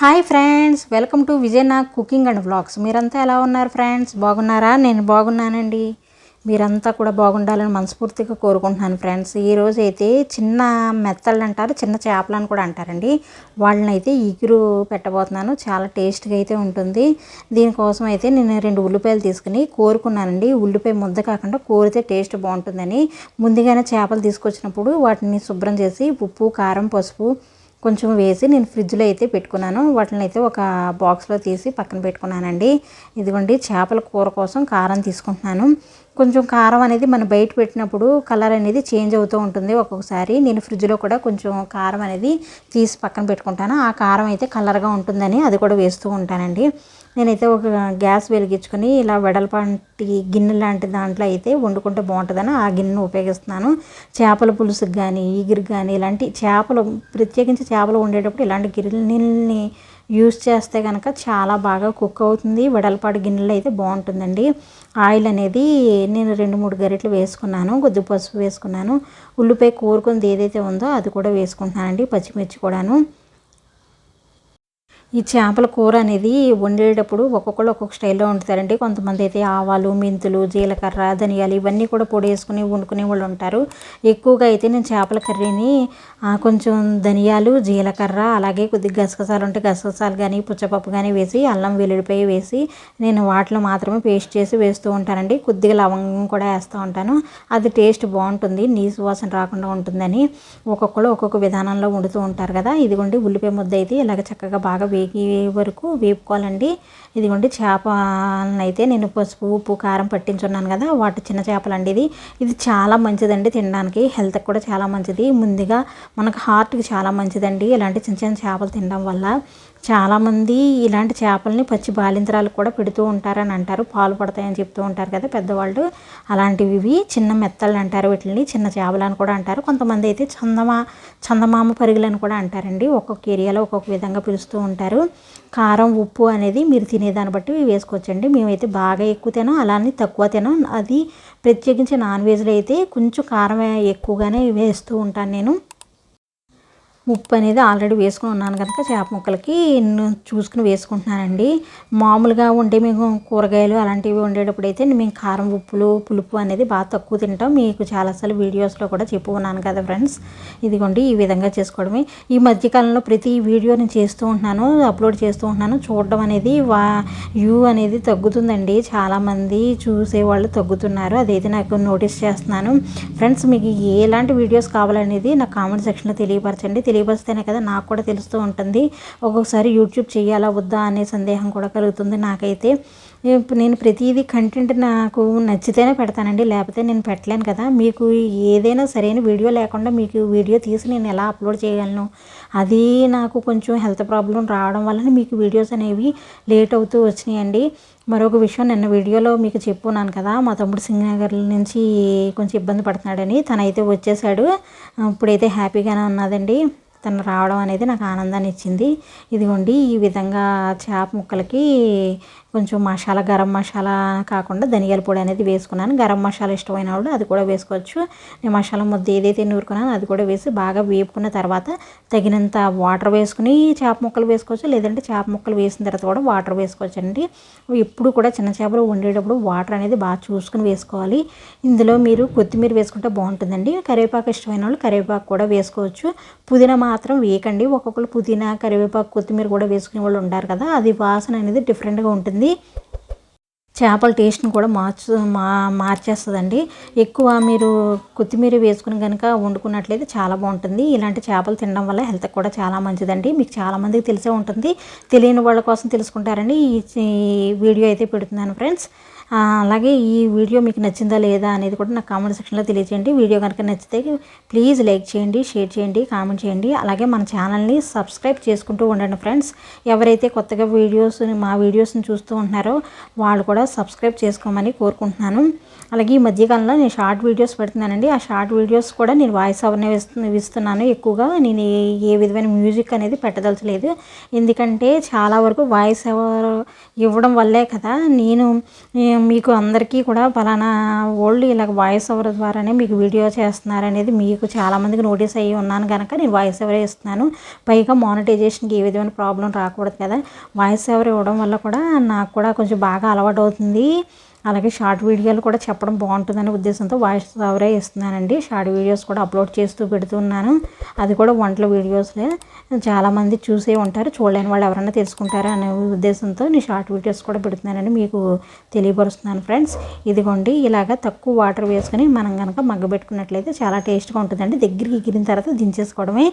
Hi friends welcome to Vijayanag cooking and vlogs. మీరంతా ఎలా ఉన్నారు ఫ్రెండ్స్? బాగున్నారా? నేను బాగున్నానండి. మీరంతా కూడా బాగుండాలని మనస్ఫూర్తిగా కోరుకుంటున్నాను ఫ్రెండ్స్. ఈరోజు అయితే చిన్న మెత్తళ్ళు అంటారు చిన్న చేపలు అని కూడా అంటారండి. వాళ్ళని అయితే ఇగురు పెట్టబోతున్నాను. చాలా టేస్ట్గా అయితే ఉంటుంది. దీనికోసం అయితే నేను రెండు ఉల్లిపాయలు తీసుకుని కోరుకున్నానండి. ఉల్లిపాయ ముద్ద కాకుండా కోరితే టేస్ట్ బాగుంటుందని. ముందుగానే చేపలు తీసుకొచ్చినప్పుడు వాటిని శుభ్రం చేసి ఉప్పు కారం పసుపు కొంచెం వేసి నేను ఫ్రిడ్జ్లో అయితే పెట్టుకున్నాను. వాటిని అయితే ఒక బాక్స్లో తీసి పక్కన పెట్టుకున్నానండి. ఇదిగోండి చేపల కూర కోసం కారం తీసుకుంటున్నాను. కొంచెం కారం అనేది మనం బయట పెట్టినప్పుడు కలర్ అనేది చేంజ్ అవుతూ ఉంటుంది ఒక్కొక్కసారి. నేను ఫ్రిడ్జ్లో కూడా కొంచెం కారం అనేది తీసి పక్కన పెట్టుకుంటాను. ఆ కారం అయితే కలర్గా ఉంటుందని అది కూడా వేస్తూ ఉంటానండి. నేనైతే ఒక గ్యాస్ వెలిగించుకొని ఇలా వెడల్పాంటి గిన్నె లాంటి దాంట్లో అయితే వండుకుంటే బాగుంటుందని ఆ గిన్నెను ఉపయోగిస్తున్నాను. చేపల పులుసుకి కానీ ఈగిరికి కానీ ఇలాంటి చేపలు ప్రత్యేకించి చేపలు వండేటప్పుడు ఇలాంటి గిన్నెల్ని యూస్ చేస్తే కనుక చాలా బాగా కుక్ అవుతుంది. వెడల్పాటి గిన్నెలు అయితే బాగుంటుందండి. ఆయిల్ అనేది నేను రెండు మూడు గరిటలు వేసుకున్నాను. కొద్ది పసుపు వేసుకున్నాను. ఉల్లిపాయ కోరుకుంది ఏదైతే ఉందో అది కూడా వేసుకుంటున్నానండి. పచ్చిమిర్చి కూడాను. ఈ చేపల కూర అనేది వండేటప్పుడు ఒక్కొక్కరు ఒక్కొక్క స్టైల్లో వండుతారండి. కొంతమంది అయితే ఆవాలు మెంతులు జీలకర్ర ధనియాలు ఇవన్నీ కూడా పొడి వేసుకుని వండుకునే వాళ్ళు ఉంటారు. ఎక్కువగా అయితే నేను చేపల కర్రీని కొంచెం ధనియాలు జీలకర్ర అలాగే కొద్దిగా గసగసాలు ఉంటే గసగసాలు కానీ పుచ్చపప్పు కానీ వేసి అల్లం వెల్లుల్లిపాయ వేసి నేను వాటిలో మాత్రమే పేస్ట్ చేసి వేస్తూ ఉంటానండి. కొద్దిగా లవంగం కూడా వేస్తూ ఉంటాను. అది టేస్ట్ బాగుంటుంది. నీసు వాసన రాకుండా ఉంటుందని ఒక్కొక్కరు ఒక్కొక్క విధానంలో వండుతూ ఉంటారు కదా. ఇదిగోండి ఉల్లిపాయ ముద్ద అయితే ఇలాగ చక్కగా బాగా వేగి వరకు వేపుకోవాలండి. ఇదిగోండి చేపలనైతే నేను పసుపు ఉప్పు కారం పట్టించున్నాను కదా వాటి చిన్న చేపలండి ఇది ఇది చాలా మంచిదండి తినడానికి. హెల్త్కి కూడా చాలా మంచిది. ముందుగా మనకు హార్ట్కి చాలా మంచిదండి. ఇలాంటి చిన్న చిన్న చేపలు తినడం వల్ల చాలామంది ఇలాంటి చేపల్ని పచ్చి బాలింతరాలు కూడా పెడుతూ ఉంటారని అంటారు. పాలు పడతాయని చెప్తూ ఉంటారు కదా పెద్దవాళ్ళు. అలాంటివి ఇవి చిన్న మెత్తలు అంటారు. వీటిని చిన్న చేపలు అని కూడా అంటారు. కొంతమంది అయితే చందమా చందమామ పరుగులని కూడా అంటారండి. ఒక్కొక్క ఏరియాలో ఒక్కొక్క విధంగా పిలుస్తూ ఉంటారు. కారం ఉప్పు అనేది మీరు తినేదాన్ని బట్టి వేసుకోవచ్చండి. మేమైతే బాగా ఎక్కువ తినం అలానే తక్కువ తినం. అది ప్రత్యేకించి నాన్ వెజ్లో అయితే కొంచెం కారం ఎక్కువగానే వేస్తూ ఉంటాను నేను. ఉప్పు అనేది ఆల్రెడీ వేసుకుని ఉన్నాను కనుక చేప ముక్కలకి చూసుకుని వేసుకుంటున్నానండి. మామూలుగా ఉండే మేము కూరగాయలు అలాంటివి వండేటప్పుడు అయితే మేము కారం ఉప్పులు పులుపు అనేది బాగా తక్కువ తింటాం. మీకు చాలాసార్లు వీడియోస్లో కూడా చెప్పు ఉన్నాను కదా ఫ్రెండ్స్. ఇదిగోండి ఈ విధంగా చేసుకోవడమే. ఈ మధ్యకాలంలో ప్రతి వీడియో నేను చేస్తూ ఉంటున్నాను అప్లోడ్ చేస్తూ ఉంటున్నాను. చూడడం అనేది వా వ్యూ అనేది తగ్గుతుందండి. చాలామంది చూసేవాళ్ళు తగ్గుతున్నారు. అదైతే నాకు నోటీస్ చేస్తున్నాను. ఫ్రెండ్స్ మీకు ఎలాంటి వీడియోస్ కావాలనేది నాకు కామెంట్ సెక్షన్లో తెలియపరచండి. తెలియపరిస్తేనే కదా నాకు కూడా తెలుస్తూ ఉంటుంది. ఒక్కొక్కసారి యూట్యూబ్ చేయాలా వద్దా అనే సందేహం కూడా కలుగుతుంది నాకైతే. నేను ప్రతిదీ కంటెంట్ నాకు నచ్చితేనే పెడతానండి లేకపోతే నేను పెట్టలేను కదా. మీకు ఏదైనా సరైన వీడియో లేకుండా మీకు వీడియో తీసి నేను ఎలా అప్లోడ్ చేయగలను? అది నాకు కొంచెం హెల్త్ ప్రాబ్లం రావడం వలన మీకు వీడియోస్ అనేవి లేట్ అవుతూ వచ్చినాయండి. మరొక విషయం నిన్న వీడియోలో మీకు చెప్పున్నాను కదా మా తమ్ముడు సింగనగర్ నుంచి కొంచెం ఇబ్బంది పడుతున్నాడని తనైతే వచ్చేసాడు. ఇప్పుడైతే హ్యాపీగానే ఉన్నదండి తను రావడం అనేది నాకు ఆనందాన్ని ఇచ్చింది. ఇదిగోండి ఈ విధంగా చేప ముక్కలకి కొంచెం మసాలా గరం మసాలా కాకుండా ధనియాల పొడి అనేది వేసుకున్నాను. గరం మసాలా ఇష్టమైన వాళ్ళు అది కూడా వేసుకోవచ్చు. నేను మసాలా ముద్ద ఏదైతే నూరుకున్నానో అది కూడా వేసి బాగా వేపుకున్న తర్వాత తగినంత వాటర్ వేసుకుని చేప ముక్కలు వేసుకోవచ్చు. లేదంటే చేప ముక్కలు వేసిన తర్వాత కూడా వాటర్ వేసుకోవచ్చు అండి ఎప్పుడు కూడా చిన్న చేపలు వండేటప్పుడు వాటర్ అనేది బాగా చూసుకుని వేసుకోవాలి. ఇందులో మీరు కొత్తిమీర వేసుకుంటే బాగుంటుందండి. కరివేపాకు ఇష్టమైన వాళ్ళు కరివేపాకు కూడా వేసుకోవచ్చు. పుదీనా మాత్రం వేయకండి. ఒక్కొక్కరు పుదీనా కరివేపాకు కొత్తిమీర కూడా వేసుకునే వాళ్ళు ఉంటారు కదా అది వాసన అనేది డిఫరెంట్గా ఉంటుంది. చేపల టేస్ట్ని కూడా మార్చు మా మార్చేస్తుందండి. ఎక్కువ మీరు కొత్తిమీర వేసుకుని కనుక వండుకున్నట్లయితే చాలా బాగుంటుంది. ఇలాంటి చేపలు తినడం వల్ల హెల్త్ కూడా చాలా మంచిదండి. మీకు చాలామందికి తెలిసే ఉంటుంది. తెలియని వాళ్ళ కోసం తెలుసుకుంటారండి ఈ వీడియో అయితే పెడుతున్నాను ఫ్రెండ్స్ అలాగే ఈ వీడియో మీకు నచ్చిందా లేదా అనేది కూడా నాకు కామెంట్ సెక్షన్లో తెలియజేయండి వీడియో కనుక నచ్చితే ప్లీజ్ లైక్ చేయండి షేర్ చేయండి కామెంట్ చేయండి. అలాగే మన ఛానల్ని సబ్స్క్రైబ్ చేసుకుంటూ ఉండండి ఫ్రెండ్స్ ఎవరైతే కొత్తగా వీడియోస్ని మా వీడియోస్ని చూస్తూ ఉంటున్నారో వాళ్ళు కూడా సబ్స్క్రైబ్ చేసుకోమని కోరుకుంటున్నాను. అలాగే ఈ మధ్యకాలంలో నేను షార్ట్ వీడియోస్ పెడుతున్నానండి. ఆ షార్ట్ వీడియోస్ కూడా నేను వాయిస్ ఓవర్నే ఇస్తున్నాను. ఎక్కువగా నేను ఏ విధమైన మ్యూజిక్ అనేది పెట్టదలచలేదు. ఎందుకంటే చాలా వరకు వాయిస్ ఓవర్ ఇవ్వడం వల్లే కదా నేను మీకు అందరికీ కూడా ఫలానా ఓల్డ్ ఇలా వాయిస్ ఓవర్ ద్వారానే మీకు వీడియో చేస్తున్నారనేది మీకు చాలామందికి నోటీస్ అయ్యి ఉన్నాను కనుక నేను వాయిస్ ఓవర్ ఇస్తున్నాను. పైగా మానిటైజేషన్కి ఏ విధమైన ప్రాబ్లం రాకూడదు కదా. వాయిస్ ఓవర్ ఇవ్వడం వల్ల కూడా నాకు కూడా కొంచెం బాగా అలవాటు అవుతుంది. అలాగే షార్ట్ వీడియోలు కూడా చెప్పడం బాగుంటుందనే ఉద్దేశంతో వాయిస్ ఓవరే ఇస్తున్నానండి. షార్ట్ వీడియోస్ కూడా అప్లోడ్ చేస్తూ పెడుతున్నాను అది కూడా వంటల వీడియోస్లే. చాలామంది చూసే ఉంటారు. చూడలేని వాళ్ళు ఎవరైనా తెలుసుకుంటారా అనే ఉద్దేశంతో నేను షార్ట్ వీడియోస్ కూడా పెడుతున్నానని మీకు తెలియపరుస్తున్నాను ఫ్రెండ్స్. ఇదిగోండి ఇలాగ తక్కువ వాటర్ వేసుకొని మనం కనుక మగ్గబెట్టుకున్నట్లయితే చాలా టేస్ట్గా ఉంటుందండి. దగ్గరికి ఎగిరిన తర్వాత దించేసుకోవడమే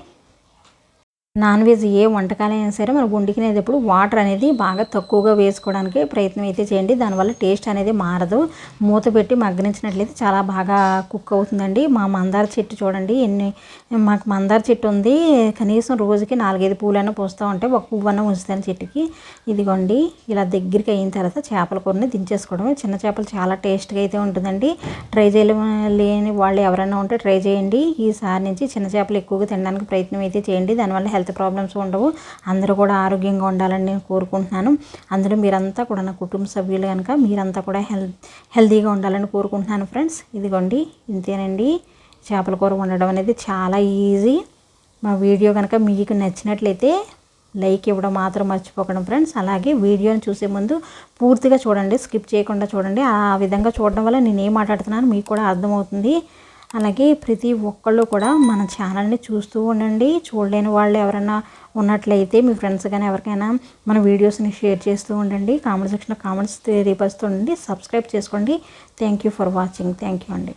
నాన్ వెజ్ ఏ వంటకాలైనా సరే మనం వండుకునేటప్పుడు వాటర్ అనేది బాగా తక్కువగా వేసుకోవడానికి ప్రయత్నం అయితే చేయండి. దానివల్ల టేస్ట్ అనేది మారదు. మూత పెట్టి మగ్గనించినట్లయితే చాలా బాగా కుక్ అవుతుందండి. మా మందార చెట్టు చూడండి ఎన్ని మాకు మందార చెట్టు ఉంది. కనీసం రోజుకి నాలుగైదు పూలైనా పోస్తూ ఉంటే ఒక పువ్వన్న ఉంచుతాను చెట్టుకి. ఇదిగోండి ఇలా దగ్గరికి అయిన తర్వాత చేపల కూరని దించేసుకోవడమే. చిన్న చేపలు చాలా టేస్ట్గా అయితే ఉంటుందండి. ట్రై చేయలేని వాళ్ళు ఎవరైనా ఉంటే ట్రై చేయండి. ఈసారి నుంచి చిన్న చేపలు ఎక్కువగా తినడానికి ప్రయత్నం అయితే చేయండి. దానివల్ల హెల్త్ హెల్త్ ప్రాబ్లమ్స్ ఉండవు. అందరూ కూడా ఆరోగ్యంగా ఉండాలని నేను కోరుకుంటున్నాను. అందులో మీరంతా కూడా నా కుటుంబ సభ్యులు కనుక మీరంతా కూడా హెల్ హెల్తీగా ఉండాలని కోరుకుంటున్నాను ఫ్రెండ్స్. ఇదిగోండి ఇంతేనండి. చేపల కూర వండడం అనేది చాలా ఈజీ. మా వీడియో కనుక మీకు నచ్చినట్లయితే లైక్ ఇవ్వడం మాత్రం మర్చిపోకండి ఫ్రెండ్స్. అలాగే వీడియోని చూసే ముందు పూర్తిగా చూడండి స్కిప్ చేయకుండా చూడండి. ఆ విధంగా చూడడం వల్ల నేను ఏం మాట్లాడుతున్నాను మీకు కూడా అర్థమవుతుంది. అలాగే ప్రతి ఒక్కళ్ళు కూడా మన ఛానల్ని చూస్తూ ఉండండి. చూడలేని వాళ్ళు ఎవరైనా ఉన్నట్లయితే మీ ఫ్రెండ్స్ కానీ ఎవరికైనా మన వీడియోస్ని షేర్ చేస్తూ ఉండండి. కామెంట్ సెక్షన్లో కామెంట్స్ తెలియపరుస్తూ ఉండండి. సబ్స్క్రైబ్ చేసుకోండి. Thank you for watching. Thank you అండి.